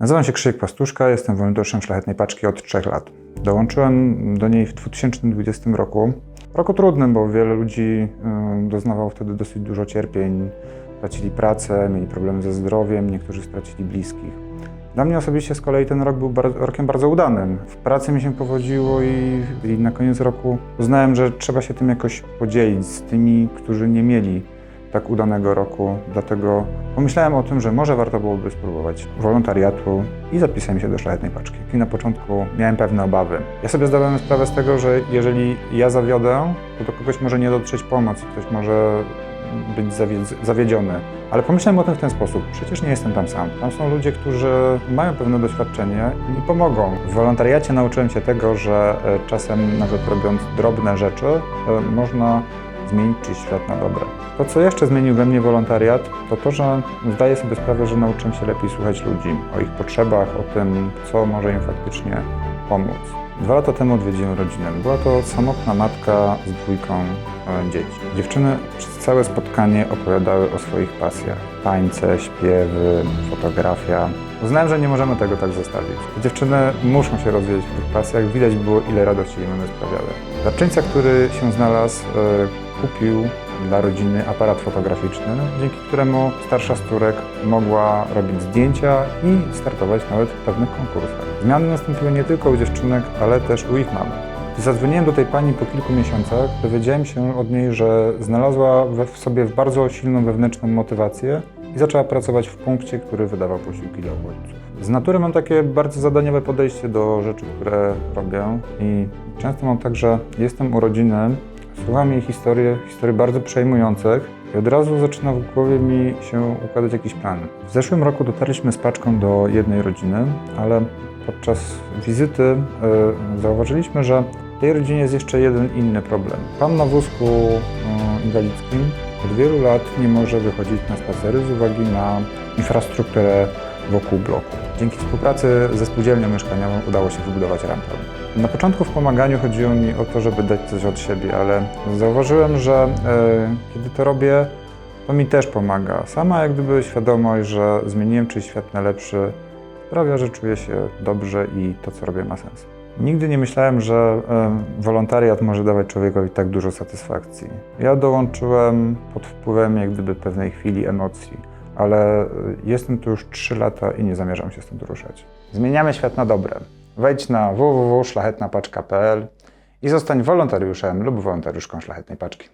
Nazywam się Krzysiek Pastuszka, jestem wolontariuszem Szlachetnej Paczki od 3 lat. Dołączyłem do niej w 2020 roku. Roku trudnym, bo wiele ludzi y, doznawało wtedy dosyć dużo cierpień. Tracili pracę, mieli problemy ze zdrowiem, niektórzy stracili bliskich. Dla mnie osobiście z kolei ten rok był bar- rokiem bardzo udanym. W pracy mi się powodziło i, i na koniec roku uznałem, że trzeba się tym jakoś podzielić z tymi, którzy nie mieli tak udanego roku. Dlatego pomyślałem o tym, że może warto byłoby spróbować wolontariatu i zapisałem się do szlachetnej paczki. I na początku miałem pewne obawy. Ja sobie zdawałem sprawę z tego, że jeżeli ja zawiodę, to do kogoś może nie dotrzeć pomoc, ktoś może być zawiedz- zawiedziony. Ale pomyślałem o tym w ten sposób. Przecież nie jestem tam sam. Tam są ludzie, którzy mają pewne doświadczenie i pomogą. W wolontariacie nauczyłem się tego, że e, czasem nawet robiąc drobne rzeczy, e, można zmienić świat na dobre. To, co jeszcze zmienił we mnie wolontariat, to to, że zdaję sobie sprawę, że nauczyłem się lepiej słuchać ludzi, o ich potrzebach, o tym, co może im faktycznie pomóc. Dwa lata temu odwiedziłem rodzinę. Była to samotna matka z dwójką dzieci. Dziewczyny przez całe spotkanie opowiadały o swoich pasjach. Tańce, śpiewy, fotografia. Uznałem, że nie możemy tego tak zostawić. Dziewczyny muszą się rozwijać w tych pasjach. Widać było, ile radości im one sprawiały. Darczyńca, który się znalazł, e, kupił dla rodziny aparat fotograficzny, dzięki któremu starsza z córek mogła robić zdjęcia i startować nawet w pewnych konkursach. Zmiany nastąpiły nie tylko u dziewczynek, ale też u ich mam. Zadzwoniłem do tej pani po kilku miesiącach, dowiedziałem się od niej, że znalazła w sobie bardzo silną wewnętrzną motywację i zaczęła pracować w punkcie, który wydawał posiłki dla uchodźców. Z natury mam takie bardzo zadaniowe podejście do rzeczy, które robię i często mam tak, że jestem u rodziny, słucham jej historii, historii bardzo przejmujących i od razu zaczyna w głowie mi się układać jakiś plan. W zeszłym roku dotarliśmy z paczką do jednej rodziny, ale podczas wizyty e, zauważyliśmy, że w tej rodzinie jest jeszcze jeden inny problem. Pan na wózku e, inwalidzkim od wielu lat nie może wychodzić na spacery z uwagi na infrastrukturę wokół bloku. Dzięki współpracy ze spółdzielnią mieszkaniową udało się wybudować rampę. Na początku w pomaganiu chodziło mi o to, żeby dać coś od siebie, ale zauważyłem, że e, kiedy to robię, to mi też pomaga. Sama jak gdyby świadomość, że zmieniłem czyjś świat na lepszy, sprawia, że czuję się dobrze i to, co robię, ma sens. Nigdy nie myślałem, że wolontariat może dawać człowiekowi tak dużo satysfakcji. Ja dołączyłem pod wpływem jak gdyby pewnej chwili emocji, ale e, jestem tu już 3 lata i nie zamierzam się stąd ruszać. Zmieniamy świat na dobre. Wejdź na www.szlachetnapaczka.pl i zostań wolontariuszem lub wolontariuszką Szlachetnej Paczki.